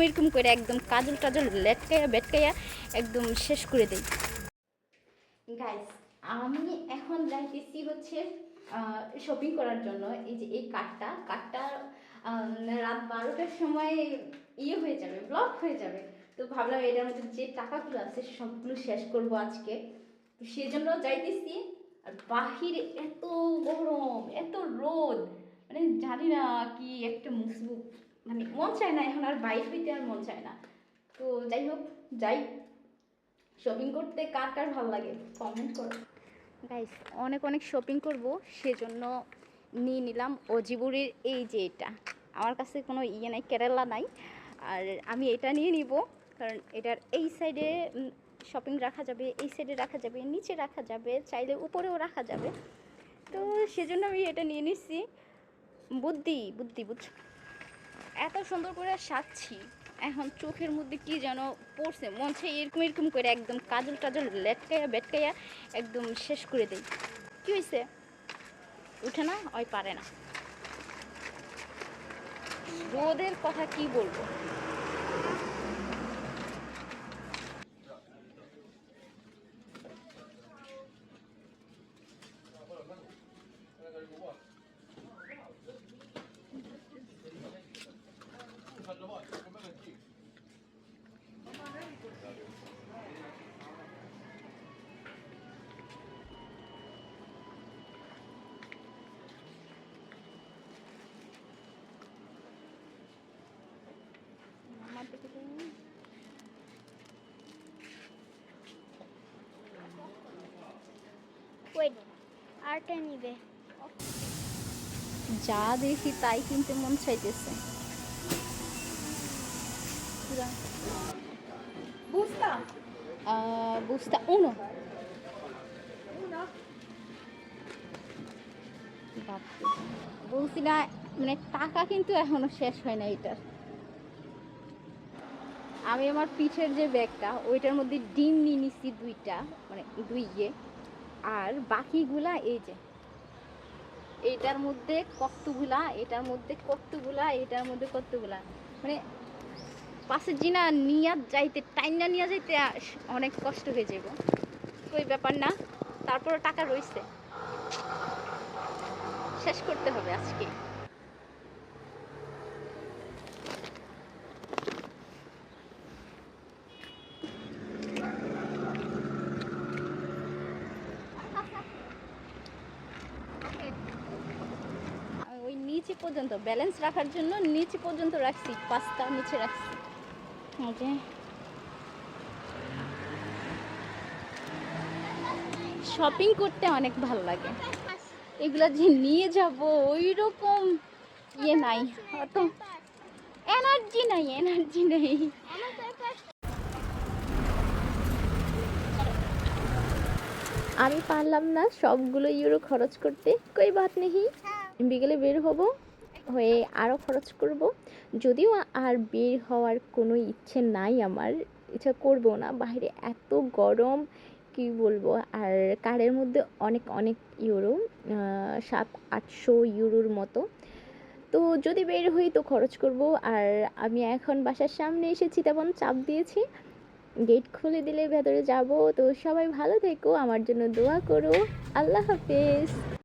এরকম করে একদম কাজল টাজল লেটকাইয়া বেটকাইয়া একদম শেষ করে দেই। গাইস আমি এখন যাইতেছি হচ্ছে শপিং করার জন্য। এই যে এই কার্ডটা কার্ডটা রাত বারোটার সময় ইয়ে হয়ে যাবে ব্লক হয়ে যাবে। তো ভাবলাম এটার মধ্যে যে টাকাগুলো আছে সবগুলো শেষ করব আজকে। তো সেজন্য যাইতেছি। আর বাহিরে এত গরম, এত রোদ। মানে জানি না কি একটা মুসবু মানে মন চায় না, এখন আর বাইর হইতে আর মন চায় না। তো যাই হোক, যাই। শপিং করতে কার কার ভালো লাগে? কমেন্ট করো। গাইস অনেক অনেক শপিং করব, সেজন্য নিয়ে নিলাম অজিবুরির এই যে এটা। আমার কাছে কোনো ইয়ে নাই, কেরালা নাই। আর আমি এটা নিয়ে নিব, কারণ এটার এই সাইডে শপিং রাখা যাবে, এই সাইডে রাখা যাবে, নিচে রাখা যাবে, চাইলে উপরেও রাখা যাবে। তো সেজন্য আমি এটা নিয়ে নিচ্ছি বুদ্ধি বুদ্ধি বুঝ এত সুন্দর করে সাজছি, এখন চোখের মধ্যে কি যেন পড়ছে, মন চাই এরকম এরকম করে একদম কাজল টাজল লেটকাইয়া, বেটকাইয়া একদম শেষ করে দেই। কি হয়েছে উঠে না, ওই পারে না। রোদের কথা কি বলব আমার দিকে তো- ওয়েট আরটা নিবে? যা দেখি তাই কিনতে মন চাইতেছে। বুঝতা বলছি না মানে টাকা কিন্তু এখনও শেষ হয় না এটার। আমি আমার পিঠের যে ব্যাগটা ওইটার মধ্যে ডিম নিয়ে নিচ্ছি দুইটা মানে দুই ইয়ে। আর বাকিগুলা এই যে। এইটার মধ্যে কতগুলা, এটার মধ্যে কতগুলা, এটার মধ্যে কতগুলা। মানে পাশে জিনা নিয়া যাইতে, টাইনা নিয়ে যাইতে অনেক কষ্ট হয়ে যাব ওই ব্যাপার না, তারপরও টাকা রয়েছে শেষ করতে হবে আজকে আমি ওই নিচে পর্যন্ত ব্যালেন্স রাখার জন্য নিচে পর্যন্ত রাখছি, পাঁচটা নিচে রাখছি। ওকে শপিং করতে অনেক ভালো লাগে। এগুলো যে নিয়ে যাব ওই রকম ইয়ে নাই, অত এনার্জি নাই এনার্জি নেই। আমি পারলাম না সবগুলো ইউরো খরচ করতে। কই বাত নেই বিকেলে বের হব, হয়ে আরও খরচ করব। যদিও আর বের হওয়ার কোনো ইচ্ছে নাই আমার, ইচ্ছা করব না। বাইরে এত গরম, কি বলব? আর কারের মধ্যে অনেক অনেক ইউরো সাত, আটশো ইউরোর মতো। তো যদি বের হই তো খরচ করব। আর আমি এখন বাসার সামনে এসেছি, তেমন চাপ দিয়েছি। গেট খুলে দিলে ভেতরে যাব। তো সবাই ভালো থেকো, আমার জন্য দোয়া করো। আল্লাহ হাফেজ।